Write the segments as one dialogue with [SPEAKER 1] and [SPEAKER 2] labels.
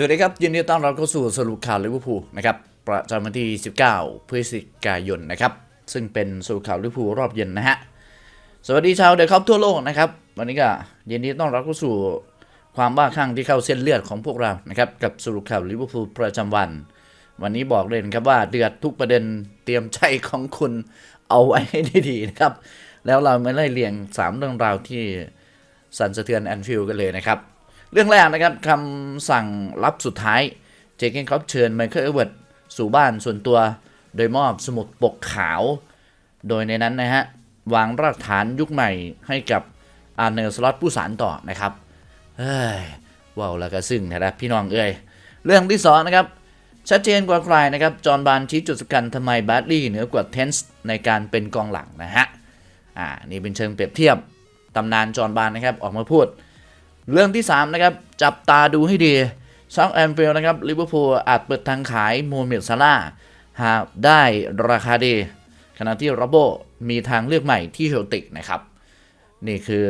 [SPEAKER 1] สวัสดีครับ ยินดีต้อนรับเข้าสู่สรุปข่าวลิเวอร์พูลนะครับประจำวันที่ 19 พฤศจิกายนนะครับ ซึ่งเป็นสรุปข่าวลิเวอร์พูลรอบเย็นนะฮะ สวัสดีชาวเดอะคัพทั่วโลกนะครับ วันนี้ก็ยินดีต้อนรับเข้าสู่ความบ้าคลั่งที่เข้าเส้นเลือดของพวกเรานะครับกับสรุปข่าวลิเวอร์พูลประจำวัน วันนี้บอกเลยนะครับว่าเดือดทุกประเด็นเตรียมใจของคุณเอาไว้ให้ดีๆนะครับ แล้วเราไม่ไล่เรียง 3 เรื่องราวที่สั่นสะเทือนแอนฟิลด์กันเลยนะครับ เรื่องแรกนะครับคำสั่งลับสุดท้ายเจเกนครอปเชิญไมเคิลเอเวิร์ดสู่บ้านส่วนตัวโดยมอบสมุดปกขาว โดยในนั้นนะฮะ วางรากฐานยุคใหม่ให้กับอาร์เนลสล็อตผู้สานต่อนะครับ เฮ้ยว้าวแล้วก็ซึ่งนะครับพี่น้องเอ้ยเรื่องที่สองนะครับ ชัดเจนกว่าใครนะครับ จอห์นบานชี้จุดสำคัญทำไมแบดลี่เหนือกว่าเทนส์ในการเป็นกองหลังนะฮะอ่านี่เป็นเชิงเปรียบเทียบตำนานจอห์นบานนะครับออกมาพูด เรื่องที่ 3 นะครับ จับตาดูให้ดีซังแอมฟิลนะครับลิเวอร์พูลอาจเปิดทางขายโมเมดซาร่าหากได้ราคาดี ขณะที่โรโบมีทางเลือกใหม่ที่เฮลติกนะครับ นี่คือ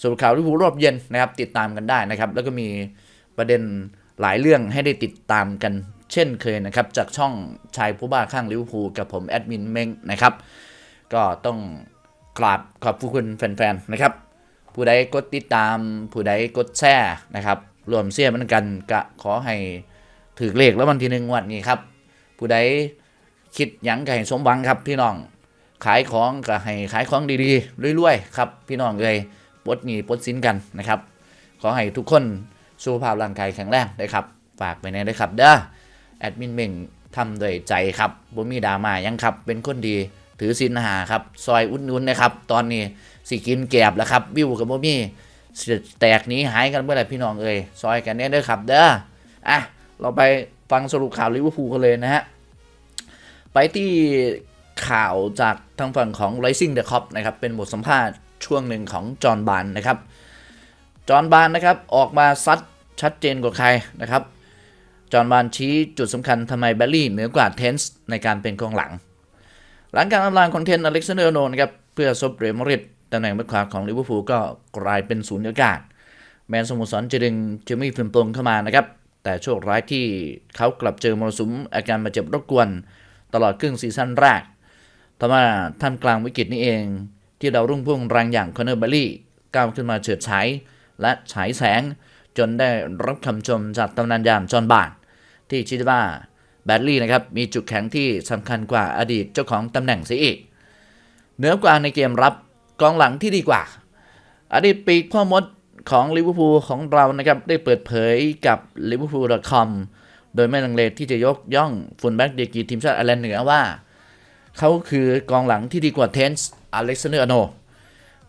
[SPEAKER 1] สรุปข่าวลิเวอร์พูลรอบเย็นนะครับ ติดตามกันได้นะครับ แล้วก็มีประเด็นหลายเรื่องให้ได้ติดตามกันเช่นเคยนะครับ จากช่องชายผู้บ้าข้างลิเวอร์พูลกับผมแอดมินเม้งนะครับ ก็ต้องกราบขอบคุณแฟนๆนะครับ ผู้ใดกดติดตาม ผู้ใดกดแชร์นะครับรวมเสียเหมือนกันกะขอให้ถือเลขแล้ววันที่หนึ่งวันนี้ครับ ผู้ใดคิดหยังก็ให้สมหวังครับพี่น้องขายของก็ให้ขายของดีๆรวยๆครับพี่น้องเลยปลดหนี้ปลดสินกันนะครับ ขอให้ทุกคนสุขภาพร่างกายแข็งแรงนะครับฝากไปในด้ครับเด้อแอดมินเม่งทำด้วยใจครับบ่มีดราม่ายังครับ เป็นคนดีถือสินหาครับ ซอยอุ่นๆนะครับ ตอนนี้ สิกินแกบแล้วครับ วิวกับบ่มีสิแตกหนี้หายกันเมื่อไหร่พี่น้องเอ้ยซอยกันเนี่ยเด้อครับเด้ออะเราไปฟังสรุปข่าวลิเวอร์พูลกันเลยนะฮะไปที่ข่าวจากทางฝั่งของ Rising the Cop นะครับเป็นบทสัมภาษณ์ช่วงหนึ่งของจอห์นบานนะครับจอห์นบานนะครับออกมาซัดชัดเจนกว่าใครนะครับจอห์นบานชี้จุดสำคัญทำไมแบลลี่เหนือกว่าเทนส์ในการเป็นกองหลัง หลังการอำลาของเทนอเล็กซานเดอร์โนนะครับเพื่อซบเรมาดริด ตำแหน่งแบ็คขวาของลิเวอร์พูลก็กลายเป็นศูนย์อากาศ แมนสโมสรจะดึงเจมี่ฟิมปงเข้ามานะครับ แต่โชคร้ายที่เขากลับเจอมรสุมอาการบาดเจ็บรบกวน ตลอดครึ่งซีซั่นแรกทว่าท่ามกลางวิกฤตนี้เอง ที่เรารุ่งพุ่งแรงอย่างคอนเนอร์เบลลี่ก้าวขึ้นมาเฉิดฉายและฉายแสง จนได้รับคำชมจากตำนานยามจอห์นบาร์นที่ชี้ว่าแบดลี่นะครับมีจุดแข็งที่สำคัญกว่าอดีตเจ้าของตำแหน่งเสียอีกเหนือกว่าในเกมรับ กองหลังที่ดีกว่าอดีตปีกพ่อมดของลิเวอร์พูลของเรานะครับ ได้เปิดเผยกับ liverpool.com โดยไม่ลังเลที่จะยกย่องฟุตแบ็กเดกีทีมชาติไอร์แลนด์เหนือว่า เขาคือกองหลังที่ดีกว่าเทนส์อเล็กซานเดอร์อโน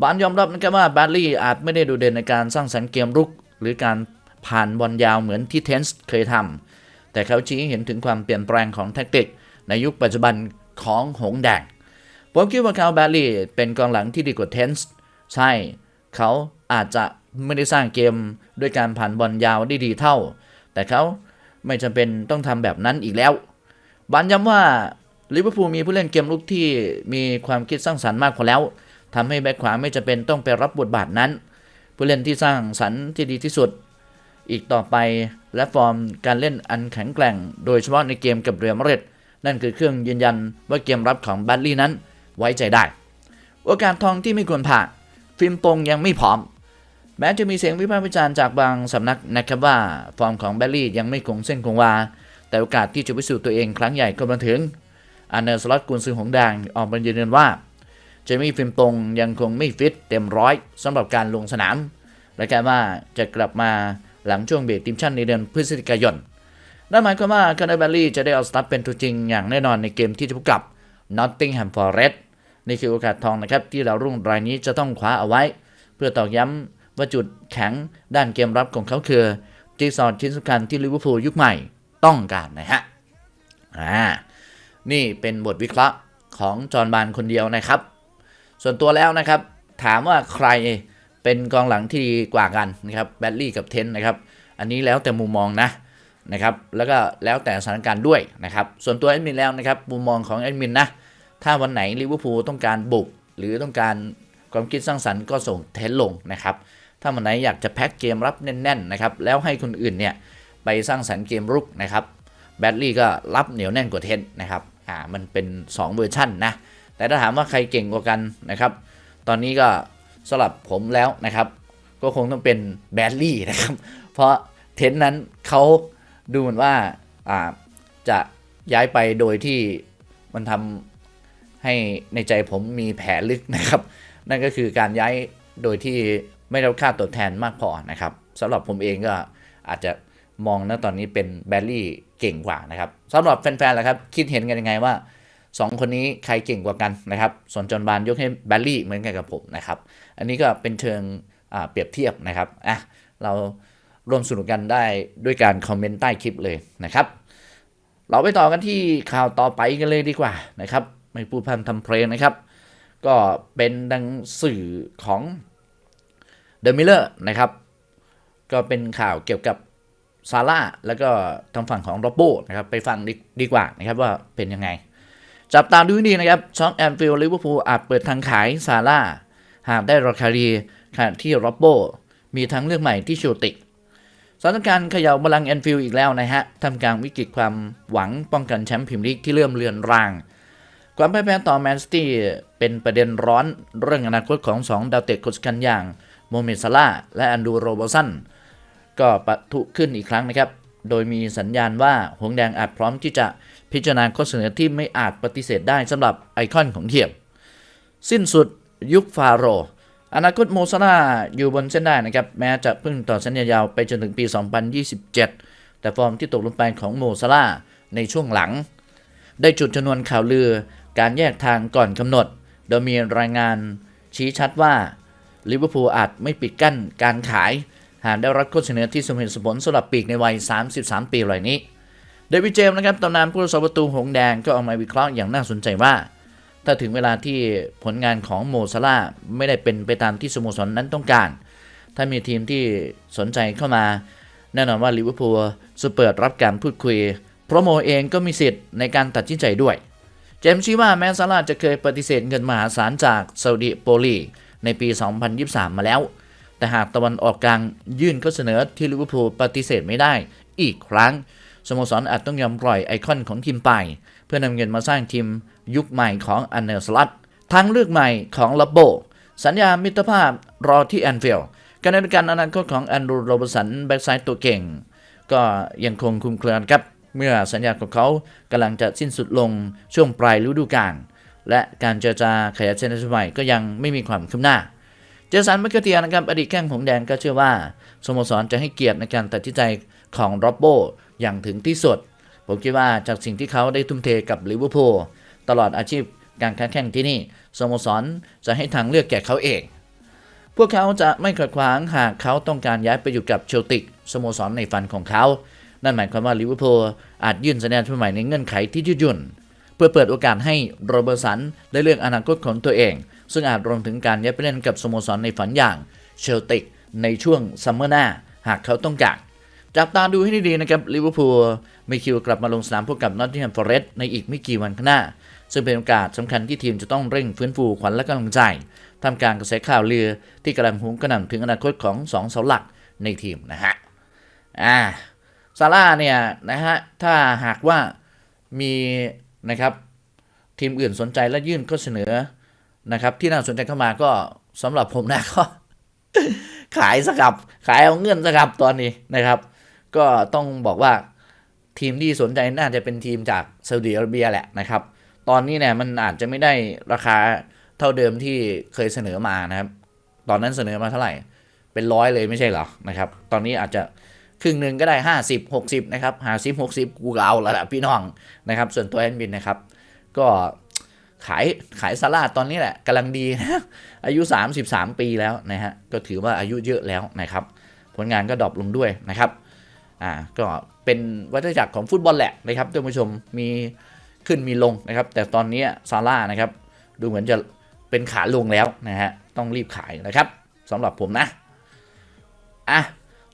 [SPEAKER 1] บานยอมรับนะครับว่าบาร์ลี่อาจไม่ได้โดดเด่นในการสร้างสรรค์เกมรุก หรือการผ่านบอลยาวเหมือนที่เทนส์เคยทำแต่เขาชี้เห็นถึงความเปลี่ยนแปลงของแท็กติกในยุคปัจจุบันของหงแดง ผมคิดว่าคาร์แบลลี่เป็นกองหลังที่ดีกว่าเทนส์ใช่ เขาอาจจะไม่ได้สร้างเกมด้วยการผ่านบอลยาวได้ดีเท่า แต่เขาไม่จำเป็นต้องทำแบบนั้นอีกแล้วบันย้ำว่าลิเวอร์พูลมีผู้เล่นเกมลุกที่มีความคิดสร้างสรรค์มากพอแล้วทำให้แบ็คขวาไม่จำเป็นต้องไปรับบทบาทนั้น ผู้เล่นที่สร้างสรรค์ที่ดีที่สุด อีกต่อไปและฟอร์มการเล่นอันแข็งแกร่ง โดยเฉพาะในเกมกับเรอัลมาดริดนั่นคือเครื่องยืนยันว่าเกมรับของบัตลี่นั้น ไว้ใจได้ โอกาสทองที่ไม่ควรผ่านฟิล์มปงยังไม่พร้อม แม้จะมีเสียงวิพากษ์วิจารณ์จากบางสำนักนะครับว่า ฟอร์มของแบลลี่ยังไม่คงเส้นคงวา แต่โอกาสที่จะพิสูจน์ตัวเองครั้งใหญ่กำลังถึงอันเนอร์สล็อตกุนซือหงแดงออกมายืนยันว่าเจมี่ฟิล์มปงยังคงไม่ฟิตเต็มร้อยสำหรับการลงสนาม และแกว่าจะกลับมาหลังช่วงเบรกทีมชาติในเดือนพฤศจิกายนนั่นหมายความว่าคอนเนอร์แบลลี่จะได้เอาสตาร์ทเป็นตัวจริงอย่างแน่นอนในเกมที่จะพบกับ Nottingham Forest นี่คือโอกาสทองนะครับที่เรารุ่งรายนี้จะต้องคว้าเอาไว้ เพื่อตอกย้ำว่าจุดแข็งด้านเกมรับของเขาคือจีซอร์ชิ้นสำคัญที่ลิเวอร์พูลยุคใหม่ต้องการนะฮะอ่านี่เป็นบทวิเคราะห์ของจอห์นบานคนเดียวนะครับ ส่วนตัวแล้วนะครับ ถามว่าใครเป็นกองหลังที่ดีกว่ากันนะครับแบดลี่กับเทนนะครับ อันนี้แล้วแต่มุมมองนะนะครับ แล้วก็แล้วแต่สถานการณ์ด้วยนะครับ ส่วนตัวแอดมินแล้วนะครับ มุมมองของแอดมินนะ ถ้าวันไหนลิเวอร์พูลต้องการบุก หรือต้องการความคิดสร้างสรรค์ก็ส่งเทนลงนะครับ ถ้าวันไหนอยากจะแพ็กเกมรับแน่นๆนะครับ แล้วให้คนอื่นเนี่ยไปสร้างสรรค์เกมรุกนะครับ แบดลี่ก็รับเหนียวแน่นกว่าเทนนะครับ อ่า มันเป็น 2 เวอร์ชันนะ แต่ถ้าถามว่าใครเก่งกว่ากันนะครับ ตอนนี้ก็สลับผมแล้วนะครับ ก็คงต้องเป็นแบดลี่นะครับ เพราะเทนนั้นเขาดูเหมือนว่า อ่า จะย้ายไปโดยที่มันทำ ให้ในใจผมมีแผลลึกนะครับ นั่นก็คือการย้ายโดยที่ไม่ได้รับค่าตอบแทนมากพอนะครับสำหรับผมเองก็อาจจะมองนะตอนนี้เป็นแบลลี่เก่งกว่านะครับสำหรับแฟนๆล่ะครับ คิดเห็นกันยังไงว่า 2 คนนี้ใครเก่งกว่ากันนะครับส่วนจอนบานยกให้แบลลี่เหมือนกันกับผมนะครับ อันนี้ก็เป็นเชิงเปรียบเทียบนะครับอะเราร่วมสนุกกันได้ด้วยการคอมเมนต์ใต้คลิปเลยนะครับ เราไปต่อกันที่ข่าวต่อไปกันเลยดีกว่านะครับ ไม่พูดพร่ำทำเพลงนะครับ ก็เป็นดังสื่อของ The Miller นะครับ ก็เป็นข่าวเกี่ยวกับซาร่าแล้วก็ทางฝั่งของโรโบนะครับ ไปฟังดดีกว่านะครับว่าเป็นยังไง จับตามดูดีนะครับช็อกแอนฟิลลิเวอร์พูลอาจเปิดทางขายซาร่าหากได้ราคาดีขณะที่โรโบมีทั้งเลือกใหม่ที่ชูติกสถานการณ์เขย่าบาลังแอนฟิลด์อีกแล้วนะฮะทำกลางวิกฤตความหวังป้องกันแชมป์พรีเมียร์ลีกที่เริ่มเลือนราง ความพ่ายแพ้ต่อแมนซิตี้เป็นประเด็นร้อนเรื่องอนาคตของ 2 ดาวเตะคนสำคัญอย่างโมเมซาร่าและอันดูโรโบสันก็ปะทุขึ้นอีกครั้งนะครับ โดยมีสัญญาณว่าหงแดงอาจพร้อมที่จะพิจารณาข้อเสนอที่ไม่อาจปฏิเสธได้สำหรับไอคอนของเทียบสิ้นสุดยุคฟาโร อนาคตโมซาร่าอยู่บนเส้นได้นะครับ แม้จะเพิ่งต่อสัญญายาวไปจนถึงปี 2027 แต่ฟอร์มที่ตกลงไปของโมซาร่าในช่วงหลัง ได้จุดชนวนข่าวลือ การแยกทางก่อนกำหนด โดยมีรายงานชี้ชัดว่าลิเวอร์พูลอาจไม่ปิดกั้นการขาย หากได้รับข้อเสนอที่สมเหตุสมผลสำหรับปีกในวัย 33 ปีรายนี้ เดวิดเจมส์นะครับตำนานผู้รักษาประตูหงแดงก็เอามาวิเคราะห์อย่างน่าสนใจว่า ถ้าถึงเวลาที่ผลงานของโมซาร่าไม่ได้เป็นไปตามที่สโมสรนนั้นต้องการ ถ้ามีทีมที่สนใจเข้ามา แน่นอนว่าลิเวอร์พูลจะเปิดรับการพูดคุย เพราะโมเองก็มีสิทธิ์ในการตัดสินใจด้วย จมส์ชี้ว่าแม้ซาร่าจะเคยปฏิเสธเงินมหาศาลจากซาอุดิโปลีในปี 2023 มาแล้ว แต่หากตะวันออกกลางยื่นข้อเสนอที่ลิเวอร์พูลปฏิเสธไม่ได้อีกครั้ง สโมสรอาจต้องยอมปล่อยไอคอนของทีมไป เพื่อนำเงินมาสร้างทีมยุคใหม่ของอันเนอร์สลัดทางเลือกใหม่ของลับโบ สัญญามิตรภาพรอที่แอนฟิลด์การดำเนินการอนาคตของแอนดรูโรบสันแบ็กไซด์ตัวเก่ง ก็ยังคงคุมเครือครับ เมื่อสัญญาของเขากำลังจะสิ้นสุดลงช่วงปลายฤดูกาลและการเจรจาขยายเส้นทางใหม่ก็ยังไม่มีความคืบหน้า เจสันมคเกเทียนะครับอดีตแข้งหงแดงก็เชื่อว่าสโมสรจะให้เกียรติในการตัดสินใจของโรบโบอย่างถึงที่สุด ผมคิดว่าจากสิ่งที่เขาได้ทุ่มเทกับลิเวอร์พูลตลอดอาชีพการค้าแข่งที่นี่สโมสรจะให้ทางเลือกแก่เขาเอง พวกเขาจะไม่ขัดขวางหากเขาต้องการย้ายไปอยู่กับเชลติกสโมสรในฝันของเขา นั่นหมายความว่าลิเวอร์พูล อาจยื่นสัญญาฉบับใหม่ในเงื่อนไขที่ยืดหยุ่น เพื่อเปิดโอกาสให้โรเบอร์สันได้เลือกอนาคตของตัวเอง ซึ่งอาจรวมถึงการย้ายไปเล่นกับสโมสรในฝันอย่างเชลติกในช่วงซัมเมอร์หน้าหากเขาต้องการจับตาดูให้ดีๆนะครับลิเวอร์พูลมีคิวกลับมาลงสนามพบกับนอตติงแฮมฟอร์เรสต์ในอีกไม่กี่วันข้างหน้า ซึ่งเป็นโอกาสสำคัญที่ทีมจะต้องเร่งฟื้นฟูขวัญและกำลังใจทำการกระแสข่าวลือที่กำลังหุงกระหน่ำถึงอนาคตของสองเสาหลักในทีมนะฮะอ่า ซาร่าเนี่ยนะฮะถ้าหากว่ามีนะครับทีมอื่นสนใจและยื่นข้อเสนอนะครับ ที่น่าสนใจเข้ามาก็สำหรับผมนะก็ขายสกับขายเอาเงินสกับตอนนี้นะครับ ก็ต้องบอกว่าทีมที่สนใจน่าจะเป็นทีมจากซาอุดิอาระเบียแหละนะครับ ตอนนี้เนี่ยมันอาจจะไม่ได้ราคาเท่าเดิมที่เคยเสนอมานะครับ ตอนนั้นเสนอมาเท่าไหร่ เป็นร้อยเลยไม่ใช่เหรอนะครับ ตอนนี้อาจจะ ครึ่งหนึ่งก็ได้ 50 60นะครับ50 60กูก็เอาล้วล่ะพี่น้องนะครับ ส่วนตัวแอนบินนะครับ ก็ขายขายซาร่าตอนนี้แหละกำลังดีนะอายุ 33 ปีแล้วนะฮะก็ถือว่าอายุเยอะแล้วนะครับ ผลงานก็ดรอปลงด้วยนะครับอ่าก็เป็นวัฏจักรของฟุตบอลแหละนะครับท่านผู้ชมมีขึ้นมีลงนะครับ แต่ตอนนี้ซาร่านะครับ ดูเหมือนจะเป็นขาลงแล้วนะฮะต้องรีบขายนะครับสำหรับผมนะอะ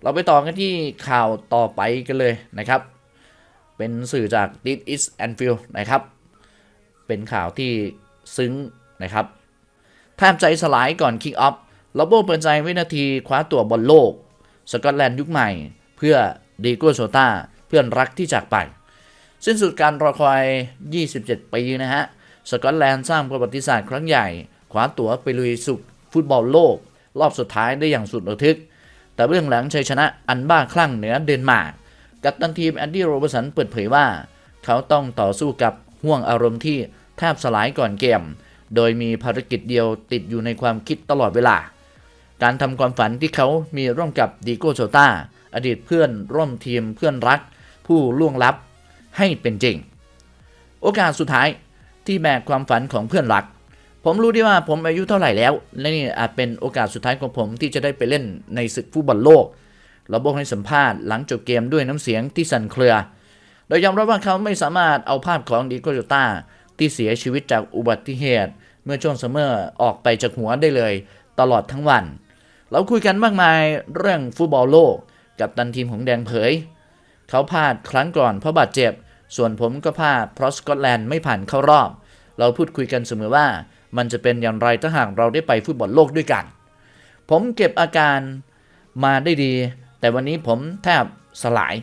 [SPEAKER 1] เราไปต่อกันที่ข่าวต่อไปกันเลยนะครับ เป็นสื่อจาก This is Anfield นะครับ เป็นข่าวที่ซึ้งนะครับแทบใจสลายก่อนคิกออฟลอบโบเปิดใจวินาทีคว้าตัวบอลโลก สกอตแลนด์ยุคใหม่ เพื่อดีโกโซตาเพื่อนรักที่จากไป สิ้นสุดการรอคอย 27 ปีนะฮะ สกอตแลนด์สร้างประวัติศาสตร์ครั้งใหญ่คว้าตั๋วไปลุยสุกฟุตบอลโลก รอบสุดท้ายได้อย่างสุดระทึก แต่เบื้องหลังชัยชนะอันบ้าคลั่งเหนือเดนมาร์กกัปตันทีมแอนดี้โรเบสันเปิดเผยว่า เขาต้องต่อสู้กับห่วงอารมณ์ที่แทบสลายก่อนเกม โดยมีภารกิจเดียวติดอยู่ในความคิดตลอดเวลา การทำความฝันที่เขามีร่วมกับดีโกโชตาอดีตเพื่อนร่วมทีมเพื่อนรัก ผู้ล่วงลับให้เป็นจริง โอกาสสุดท้ายที่แบกความฝันของเพื่อนรัก ผมรู้ดีว่าผมอายุเท่าไหร่แล้ว และนี่อาจเป็นโอกาสสุดท้ายของผมที่จะได้ไปเล่นในศึกฟุตบอลโลกเราบอกให้สัมภาษณ์หลังจบเกมด้วยน้ำเสียงที่สั่นเครือ โดยยอมรับว่าเขาไม่สามารถเอาภาพของดิโกโจต้าที่เสียชีวิตจากอุบัติเหตุ เมื่อช่วงซัมเมอร์ออกไปจากหัวได้เลย ตลอดทั้งวัน เราคุยกันมากมายเรื่องฟุตบอลโลก กับตันทีมของแดงเผย เขาพลาดครั้งก่อนเพราะบาดเจ็บ ส่วนผมก็พลาดเพราะสกอตแลนด์ไม่ผ่านเข้ารอบ เราพูดคุยกันเสมอว่า มันจะเป็นอย่างไรถ้าหากเราได้ไปฟุตบอลโลกด้วยกัน ผมเก็บอาการมาได้ดี แต่วันนี้ผมแทบสลาย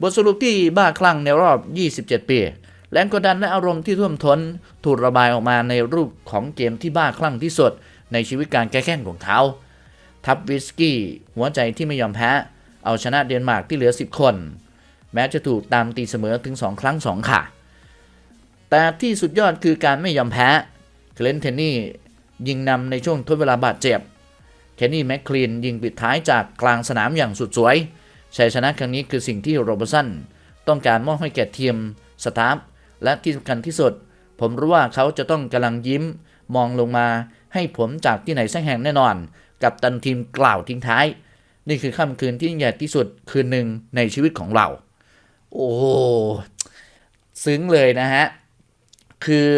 [SPEAKER 1] บทสรุปที่บ้าคลั่งในรอบ 27 ปีแรงกดดันและอารมณ์ที่ท่วมท้นถูกระบายออกมาในรูปของเกมที่บ้าคลั่งที่สุด ในชีวิตการแก้แค้นของเขา ทับวิสกี้ หัวใจที่ไม่ยอมแพ้ เอาชนะเดนมาร์กที่เหลือ 10 คน แม้จะถูกตามตีเสมอถึง 2 ครั้ง 2 ค่ะ แต่ที่สุดยอดคือการไม่ยอมแพ้ เคลนเทนนี่ยิงนำในช่วงทดเวลาบาดเจ็บ เคนนี่แมคคลีนยิงปิดท้ายจากกลางสนามอย่างสุดสวย ชัยชนะครั้งนี้คือสิ่งที่โรเบร์สันต้องการมอบให้แก่ทีมสตาฟและที่สำคัญที่สุด ผมรู้ว่าเขาจะต้องกำลังยิ้มมองลงมาให้ผมจากที่ไหนสักแห่งแน่นอน กับตันทีมกล่าวทิ้งท้าย นี่คือค่ำคืนที่ยิ่งใหญ่ที่สุดคืนหนึ่งในชีวิตของเรา โอ้ซึ้งเลยนะฮะ คือ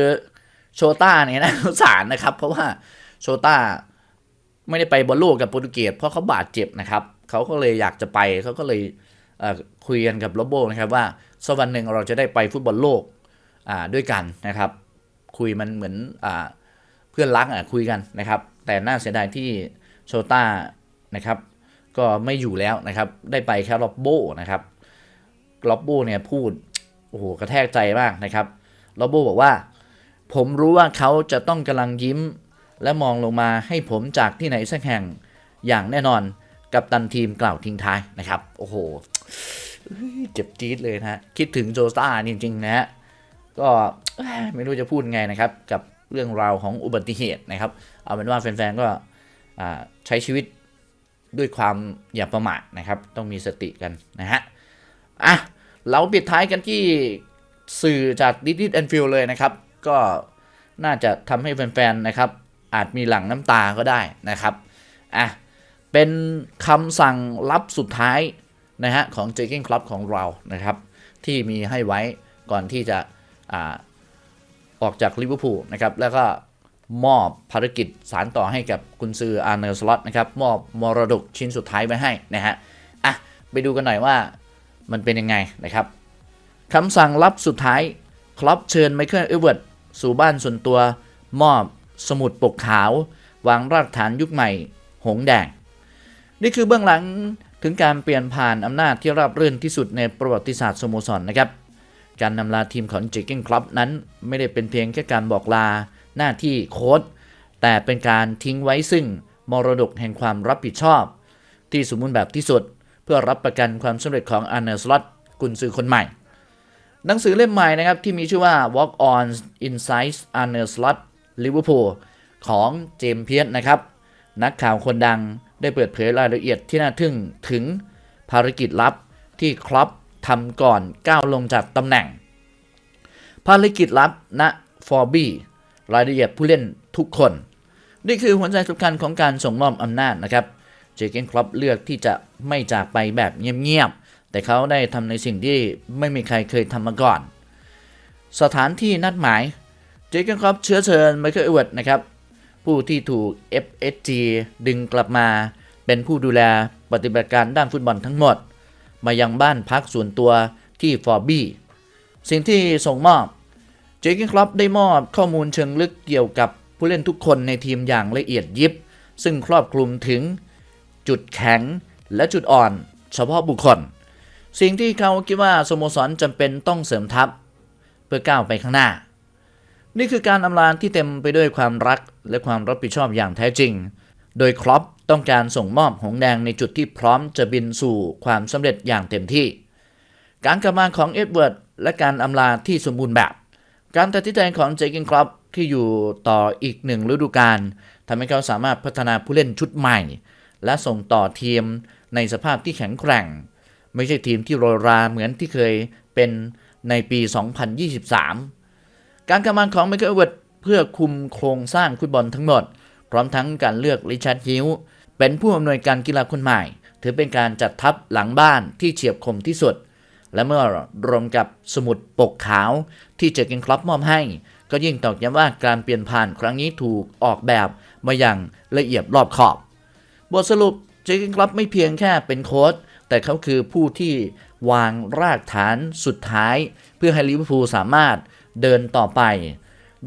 [SPEAKER 1] โชต้าเนี่ยนะสารนะครับ เพราะว่าโชต้าไม่ได้ไปบอลโลกกับโปรตุเกสเพราะเขาบาดเจ็บนะครับเขาก็เลยอยากจะไปเขาก็เลยเคุยกันกับโรโบนะครับว่าสักวันหนึ่งเราจะได้ไปฟุตบอลโลกด้วยกันนะครับ คุยมันเหมือนอเพื่อนรักอะคุยกันนะครับ แต่น่าเสียดายที่โชต้านะครับ ก็ไม่อยู่แล้วนะครับ ได้ไปแค่ล็อบโบนะครับล็อบโบเนี่ยพูดโอ้โหกระแทกใจมากนะครับล็อบโบบอกว่า ผมรู้ว่าเขาจะต้องกำลังยิ้ม และมองลงมาให้ผมจากที่ไหนสักแห่ง อย่างแน่นอนกับตันทีมกล่าวทิ้งท้ายนะครับ โอ้โหเจ็บจี๊ดเลยนะคิดถึงโจสตาจริงๆนะฮะก็ไม่รู้จะพูดไงนะครับ กับเรื่องราวของอุบัติเหตุนะครับ เอาเป็นว่าแฟนๆก็ใช้ชีวิตด้วยความอย่าประมาทนะครับ ต้องมีสติกันนะฮะอะเราปิดท้ายกันที่สื่อจากดิจิ t แอนฟิลเลยนะครับ ก็น่าจะทำให้แฟนๆนะครับ อาจมีหลั่งน้ำตาก็ได้นะครับอะเป็นคำสั่งลับสุดท้ายนะฮะของ j จ k ก n g Club ของเรานะครับ ที่มีให้ไว้ก่อนที่จะอาออกจากลิเวอร์พูลนะครับ แล้วก็มอบภารกิจสารต่อให้กับกุนซืออาร์เนลสล็อตนะครับ มอบมรดกชิ้นสุดท้ายไว้ให้นะฮะอะไปดูกันหน่อยว่ามันเป็นยังไงนะครับคำสั่งลับสุดท้ายคลับเชิญไมเคิลเอเวิร์ด สู่บ้านส่วนตัว มอบ สมุดปกขาว วางรากฐานยุคใหม่ หงแดง นี่คือเบื้องหลังถึงการเปลี่ยนผ่านอำนาจที่ราบรื่นที่สุดในประวัติศาสตร์สโมสรนะครับ การนำลาทีมของจิกกิ้งคลับนั้นไม่ได้เป็นเพียงแค่การบอกลาหน้าที่โค้ชแต่เป็นการทิ้งไว้ซึ่งมรดกแห่งความรับผิดชอบ ที่สมบูรณ์แบบที่สุด เพื่อรับประกันความสำเร็จของอาร์เนลสลอตกุนซือคนใหม่ หนังสือเล่มใหม่นะครับที่มีชื่อว่า Walk on Insights Arnold Slot Liverpool ของเจมส์เพียสนะครับ นักข่าวคนดังได้เปิดเผยรายละเอียดที่น่าทึ่งถึงภารกิจลับที่ครอปทำก่อนก้าวลงจากตำแหน่ง ภารกิจลับณฟอร์บี้รายละเอียดผู้เล่นทุกคน นี่คือหัวใจสำคัญของการส่งมอบอำนาจนะครับ เจเกนครอปเลือกที่จะไม่จากไปแบบเงียบๆ แต่เขาได้ทำในสิ่งที่ไม่มีใครเคยทำมาก่อน สถานที่นัดหมายเจเกนครอปเชื้อเชิญไมเคิลเอเวิร์ดนะครับ ผู้ที่ถูก FSG ดึงกลับมา เป็นผู้ดูแลปฏิบัติการด้านฟุตบอลทั้งหมด มายังบ้านพักส่วนตัวที่ฟอร์บี้สิ่งที่ส่งมอบเจค e นคลับได้มอบข้อมูลเชิงลึกเกี่ยวกับผู้เล่นทุกคนในทีมอย่างละเอียดยิบ ซึ่งครอบคลุมถึงจุดแข็งและจุดอ่อน เฉพาะบุคคล สิ่งที่เขาคิดว่าสโมสรจำเป็นต้องเสริมทัพ เพื่อก้าวไปข้างหน้า นี่คือการอำลาที่เต็มไปด้วยความรักและความรับผิดชอบอย่างแท้จริง โดยครอปต้องการส่งมอบหงแดงในจุดที่พร้อมจะบินสู่ความสำเร็จอย่างเต็มที่ การกลับมาของเอ็ดเวิร์ดและการอำลาที่สมบูรณ์แบบ การตัดสินใจของเจกินครอปที่อยู่ต่ออีกหนึ่งฤดูกาลทำให้เขาสามารถพัฒนาผู้เล่นชุดใหม่ และส่งต่อทีมในสภาพที่แข็งแกร่ง ไม่ใช่ทีมที่โรยราเหมือนที่เคยเป็นในปี 2023 การกำมันของไมเคิลเวิร์ดเพื่อคุมโครงสร้างฟุตบอลทั้งหมด พร้อมทั้งการเลือกริชาร์ดฮิลเป็นผู้อำนวยการกีฬาคนใหม่ ถือเป็นการจัดทัพหลังบ้านที่เฉียบคมที่สุด และเมื่อรวมกับสมุดปกขาวที่เจอร์เกนคลับมอบให้ ก็ยิ่งตอกย้ำว่าการเปลี่ยนผ่านครั้งนี้ถูกออกแบบมาอย่างละเอียดรอบขอบ บทสรุปเจอร์เกนคลับไม่เพียงแค่เป็นโค้ช แต่เขาคือผู้ที่วางรากฐานสุดท้าย เพื่อให้ลิเวอร์พูลสามารถเดินต่อไป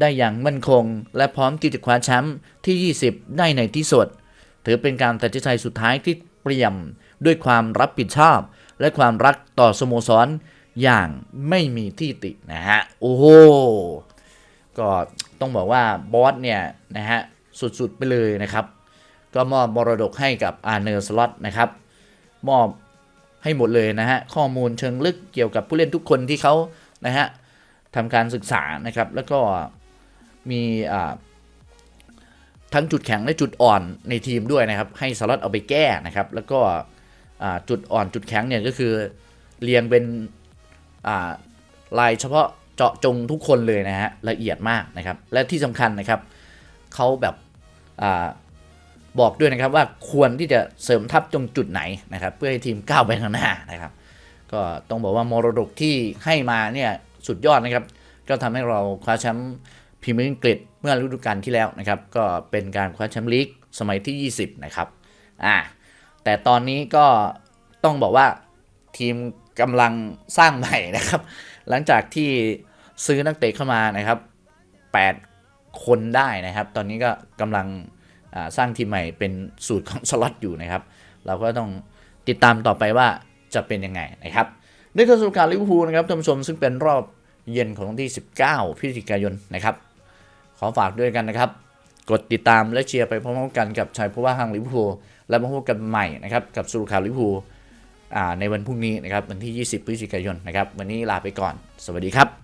[SPEAKER 1] ได้อย่างมั่นคง และพร้อมที่จะคว้าแชมป์ที่ 20 ได้ในที่สุด ถือเป็นการตัดสินใจสุดท้ายที่เปี่ยมด้วยความรับผิดชอบ และความรักต่อสโมสรอย่างไม่มีที่ตินะฮะ โอ้โห ก็ต้องบอกว่าบอสเนี่ยนะฮะสุดๆไปเลยนะครับ ก็มอบมรดกให้กับอาร์เนอร์สล็อตนะครับ มอบ ให้หมดเลยนะฮะข้อมูลเชิงลึกเกี่ยวกับผู้เล่นทุกคนที่เขานะฮะทำการศึกษานะครับ แล้วก็มีทั้งจุดแข็งและจุดอ่อนในทีมด้วยนะครับ ให้สล็อตเอาไปแก้นะครับ แล้วก็จุดอ่อนจุดแข็งเนี่ยก็คือเรียงเป็นลายเฉพาะเจาะจงทุกคนเลยนะฮะละเอียดมากนะครับ และที่สำคัญนะครับเขาแบบ บอกด้วยนะครับว่าควรที่จะเสริมทัพตรงจุดไหนนะครับ เพื่อให้ทีมก้าวไปข้างหน้านะครับ ก็ต้องบอกว่ามรดกที่ให้มาเนี่ยสุดยอดนะครับ ก็ทำให้เราคว้าแชมป์พรีเมียร์ลีกอังกฤษเมื่อฤดูกาลที่แล้วนะครับ ก็เป็นการคว้าแชมป์ลีกสมัยที่ 20 นะครับอ่าแต่ตอนนี้ก็ต้องบอกว่าทีมกำลังสร้างใหม่นะครับ หลังจากที่ซื้อนักเตะเข้ามานะครับ 8 คนได้นะครับ ตอนนี้ก็กำลัง สร้างทีมใหม่เป็นสูตรของสล็อตอยู่นะครับ เราก็ต้องติดตามต่อไปว่าจะเป็นยังไงนะครับนี่คือสรุปข่าวลิเวอร์พูลนะครับท่านผู้ชมซึ่งเป็นรอบเย็นของวันที่ 19 พฤศจิกายนนะครับ ขอฝากด้วยกันนะครับ กดติดตามและเชียร์ไปพร้อมๆกันกับชายผู้ว่าห้างลิเวอร์พูลและมาพบกันใหม่นะครับกับสรุปข่าวลิเวอร์พูลในวันพรุ่งนี้นะครับวันที่ 20 พฤศจิกายนนะครับ วันนี้ลาไปก่อน สวัสดีครับ